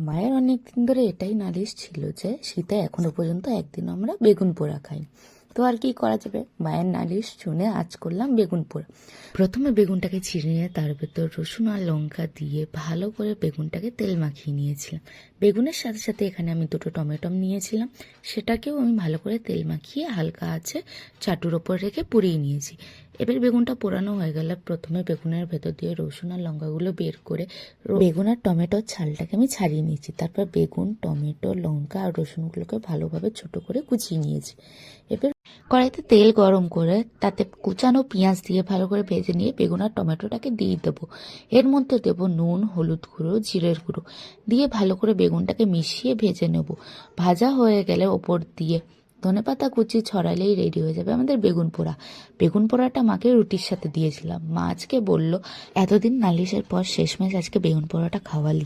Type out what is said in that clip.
মায়ের অনেক দিন ধরে এটাই নালিশ ছিল যে শীতে এখনও পর্যন্ত একদিন আমরা বেগুন পোড়া খাই তো আর কি করা যাবে? মায়ের নালিশ শুনে আজ করলাম বেগুন পোড়া। প্রথমে বেগুনটাকে ছিঁড়ে নিয়ে তার ভেতর রসুন আর লঙ্কা দিয়ে ভালো করে বেগুনটাকে তেল মাখিয়ে নিয়েছিলাম। বেগুনের সাথে সাথে এখানে আমি দুটো টমেটো নিয়েছিলাম। সেটাকেও আমি ভালো করে তেল মাখিয়ে হালকা আছে চাটুর ওপর রেখে পুড়িয়ে নিয়েছি। এবার বেগুনটা পোড়ানো হয়ে গেলে প্রথমে বেগুনের ভেতর দিয়ে রসুন আর লঙ্কাগুলো বের করে বেগুন আর টমেটোর ছালটাকে আমি ছাড়িয়ে নিয়েছি। তারপর বেগুন, টমেটো, লঙ্কা আর রসুনগুলোকে ভালোভাবে ছোট করে কুচিয়ে নিয়েছি। এবার কড়াইতে তেল গরম করে তাতে কুচানো পেঁয়াজ দিয়ে ভালো করে ভেজে নিয়ে বেগুন আর টমেটোটাকে দিয়ে দেবো। এর মধ্যে দেবো নুন, হলুদ গুঁড়ো, জিরের গুঁড়ো। দিয়ে ভালো করে বেগুনটাকে মিশিয়ে ভেজে নেব। ভাজা হয়ে গেলে ওপর দিয়ে ধনেপাতা কুচি ছড়ালেই রেডি হয়ে যাবে আমাদের বেগুন পোড়া। বেগুন পোড়াটা মাকে রুটির সাথে দিয়েছিলাম। মা আজকে বলল, এতদিন নালিশের পর শেষমেশ আজকে বেগুন পোড়াটা খাওয়ালি।